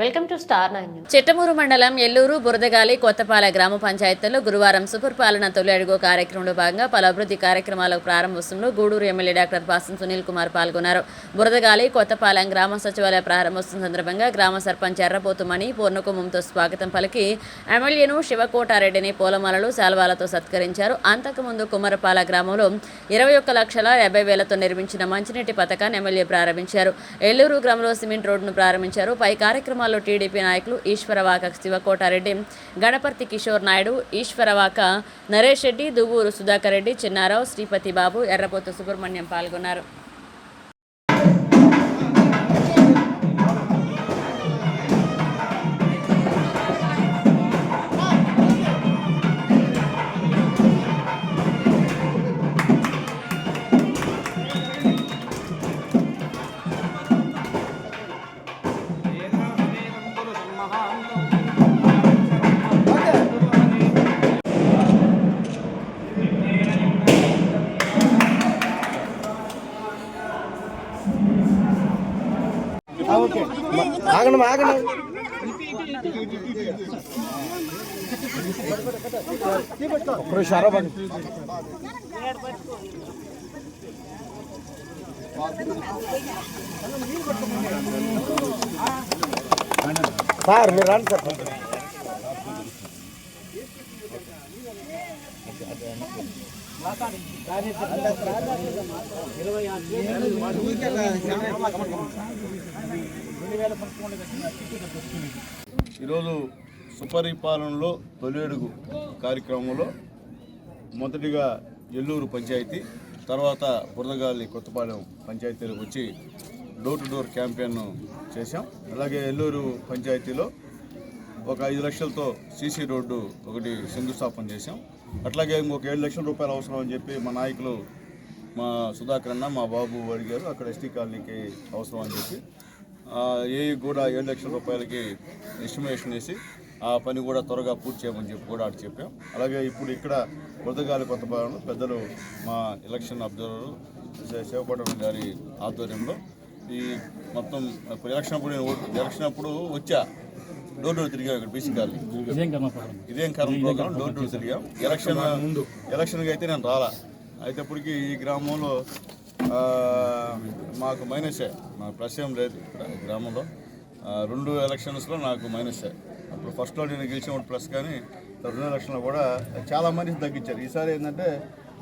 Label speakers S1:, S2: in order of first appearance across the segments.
S1: Welcome to star nine
S2: Chittamuru మండలం ఎల్లూరు బురదగాలి కొత్తపాల గ్రామ పంచాయతీలో గురువారం సుపరిపాలన తొలి అడుగు కార్యక్రమంలో భాగంగా పలు అభివృద్ధి కార్యక్రమాల ప్రారంభోత్సవంలో గూడూరు ఎమ్మెల్యే డాక్టర్ పాసం సునీల్ కుమార్ పాల్గొన్నారు. బురదగాలి కొత్తపాలెం గ్రామ సచివాలయ ప్రారంభోత్సవం సందర్భంగా గ్రామ సర్పంచ్ ఎర్రపోతుమణి పూర్ణకుమంతో స్వాగతం పలికి ఎమ్మెల్యేను శివకోటారెడ్డిని పూలమాలలు శాల్వాలతో సత్కరించారు. అంతకుముందు కుమరపాల గ్రామంలో ఇరవై ఒక్క లక్షల యాభై వేలతో నిర్మించిన మంచినీటి పథకాన్ని ఎమ్మెల్యే ప్రారంభించారు. ఎల్లూరు గ్రామంలో సిమెంట్ రోడ్డును ప్రారంభించారు. పై కార్యక్రమాలు కార్యక్రమాల్లో టీడీపీ నాయకులు ఈశ్వరవాక శివకోటారెడ్డి గణపర్తి కిషోర్ నాయుడు ఈశ్వరవాక నరేష్ రెడ్డి దువ్వూరు సుధాకర్ రెడ్డి చిన్నారావు శ్రీపతి బాబు ఎర్రపోత సుబ్రహ్మణ్యం పాల్గొన్నారు.
S3: ఆగండి ఆగండి ఇప్పుడు షరాబ్ సార్ మీరు రండి సార్
S4: ఈరోజు సుపరిపాలనలో తొలి కార్యక్రమంలో మొదటిగా ఎల్లూరు పంచాయతీ తర్వాత బురదగాలి కొత్తపాలెం పంచాయతీలకు వచ్చి డోర్ టు డోర్ క్యాంపెయిన్ చేశాం. అలాగే ఎల్లూరు పంచాయతీలో ఒక ఐదు లక్షలతో సీసీ రోడ్డు ఒకటి శంకుస్థాపన చేశాం. అట్లాగే ఇంకొక ఏడు లక్షల రూపాయలు అవసరం అని చెప్పి మా నాయకులు మా సుధాకర్ అన్న మా బాబు అడిగారు అక్కడ ఎస్టీ కాలనీకి అవసరం అని చెప్పి. ఆ, ఏ కూడా ఏడు లక్షల రూపాయలకి ఎస్టిమేషన్ వేసి ఆ పని కూడా త్వరగా పూర్తి చేయమని చెప్పి కూడా అటు చెప్పాం. అలాగే ఇప్పుడు ఇక్కడ మృతగాలి కొత్త భాగంలో పెద్దలు మా ఎలక్షన్ అబ్జర్వర్ శివకోటం గారి ఆధ్వర్యంలో ఈ మొత్తం ఎలక్షన్ అప్పుడు నేను ఎలక్షన్ అప్పుడు వచ్చా. డోర్ డోర్ తిరిగాం ఇక్కడ బీసీ కాలనీ. ఇదేం కర్మ ప్రోగ్రామ్ డోర్ డోర్ తిరిగాం ఎలక్షన్ ముందు. ఎలక్షన్కి అయితే నేను రాలా. అయితే ఇప్పటికి ఈ గ్రామంలో ఆ, మాకు మైనసే నాకు ప్లస్ ఏం లేదు ఇక్కడ గ్రామంలో. రెండు ఎలక్షన్స్లో నాకు మైనసే అప్పుడు ఫస్ట్లో నేను గెలిచినప్పుడు ప్లస్ కానీ రెండు ఎలక్షన్లో కూడా చాలా మంది తగ్గించారు. ఈసారి ఏంటంటే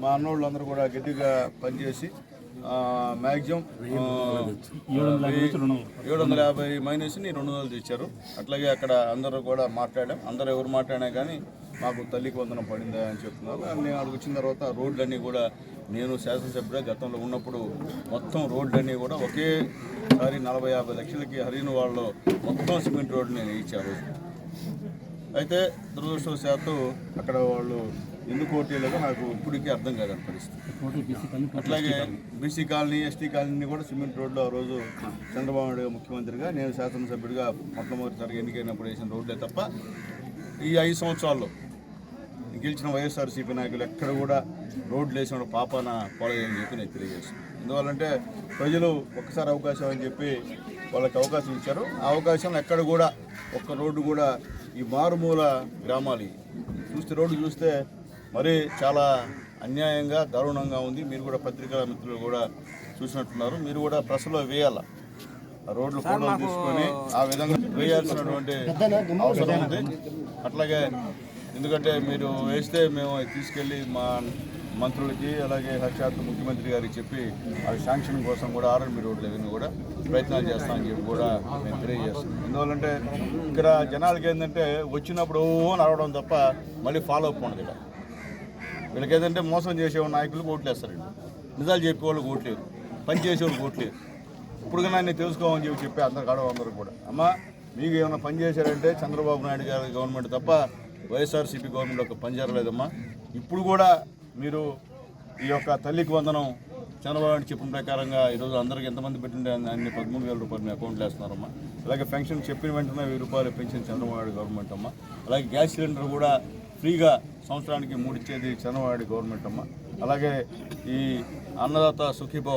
S4: మా అన్నోళ్ళు అందరూ కూడా గట్టిగా పనిచేసి మ్యాక్సిమం ఏడు వందల యాభై మైనస్ని రెండు వందలు తెచ్చారు. అట్లాగే అక్కడ అందరూ కూడా మాట్లాడాం. అందరూ ఎవరు మాట్లాడినా కానీ మాకు తల్లికి వందనం పడిందా అని చెప్తున్నారు. అండ్ నేను అక్కడికి వచ్చిన తర్వాత రోడ్లన్నీ కూడా నేను శాసనసభ్యుడే గతంలో ఉన్నప్పుడు మొత్తం రోడ్లన్నీ కూడా ఒకేసారి నలభై యాభై లక్షలకి హరిన వాళ్ళు మొత్తం సిమెంట్ రోడ్డు నేను ఇచ్చారు. అయితే దురదృష్టవశాత్తు అక్కడ వాళ్ళు ఎందుకు ఓటీలేదో నాకు ఇప్పటికీ అర్థం కాదని పరిస్థితి. అట్లాగే బీసీ కాలనీ ఎస్టీ కాలనీ కూడా సిమెంట్ రోడ్లో ఆ రోజు చంద్రబాబు నాయుడు ముఖ్యమంత్రిగా నేను శాసనసభ్యుడిగా మొట్టమొదటిసారిగా ఎన్నికైనప్పుడు వేసిన రోడ్లే తప్ప ఈ ఐదు సంవత్సరాల్లో గెలిచిన వైఎస్ఆర్సీపీ నాయకులు ఎక్కడ కూడా రోడ్లు వేసిన పాపాన పోలేదని చెప్పి నేను తెలియజేస్తాను. ఎందువల్లంటే ప్రజలు ఒక్కసారి అవకాశం అని చెప్పి వాళ్ళకి అవకాశం ఇచ్చారు. ఆ అవకాశం ఎక్కడ కూడా ఒక్క రోడ్డు కూడా ఈ మారుమూల గ్రామాలు. చూస్తే రోడ్డు చూస్తే మరీ చాలా అన్యాయంగా దారుణంగా ఉంది. మీరు కూడా పత్రికా మిత్రులు కూడా చూసినట్టున్నారు. మీరు కూడా ప్రెస్లో వేయాల? రోడ్లు ఫోటోలు తీసుకొని ఆ విధంగా వేయాల్సినటువంటి అవసరం ఉంది. అట్లాగే ఎందుకంటే మీరు వేస్తే మేము తీసుకెళ్ళి మా మంత్రులకి అలాగే సాక్షాత్ ముఖ్యమంత్రి గారికి చెప్పి అవి శాంక్షన్ కోసం కూడా ఆర్ఎన్బి రోడ్లు ఇవన్నీ కూడా ప్రయత్నాలు చేస్తామని చెప్పి కూడా మేము తెలియజేస్తాం ఎందువల్లంటే ఇక్కడ జనాలకి ఏంటంటే వచ్చినప్పుడు ఓ నడవడం తప్ప మళ్ళీ ఫాలో అప్ ఉండదు ఇక్కడ వీళ్ళకి ఏదంటే మోసం చేసే నాయకులు ఓట్లేస్తారండి నిజాలు చెప్పేవాళ్ళు ఓట్లేరు. పని చేసేవాళ్ళు ఓట్లేరు. ఇప్పుడు కన్నా నేను తెలుసుకోమని చెప్పి చెప్పి అందరు కాడ అందరూ కూడా. అమ్మ మీకు ఏమైనా పని చేశారంటే చంద్రబాబు నాయుడు గారి గవర్నమెంట్ తప్ప వైఎస్ఆర్సీపీ గవర్నమెంట్ ఒక పని జరగలేదమ్మా. ఇప్పుడు కూడా మీరు ఈ యొక్క తల్లికి వందనం చంద్రబాబు నాయుడు చెప్పిన ప్రకారంగా ఈరోజు అందరికి ఎంతమంది పెట్టిండే అన్ని పదమూడు వేల రూపాయలు మీ అకౌంట్లో వేస్తున్నారమ్మా అలాగే పెన్షన్ చెప్పిన వెంటనే వెయ్యి రూపాయలు పెన్షన్ చంద్రబాబు నాయుడు గవర్నమెంట్ అమ్మా. అలాగే గ్యాస్ సిలిండర్ కూడా ఫ్రీగా సంవత్సరానికి మూడిచ్చేది చంద్రబాబు గవర్నమెంట్ అమ్మ. అలాగే ఈ అన్నదాత సుఖీభవ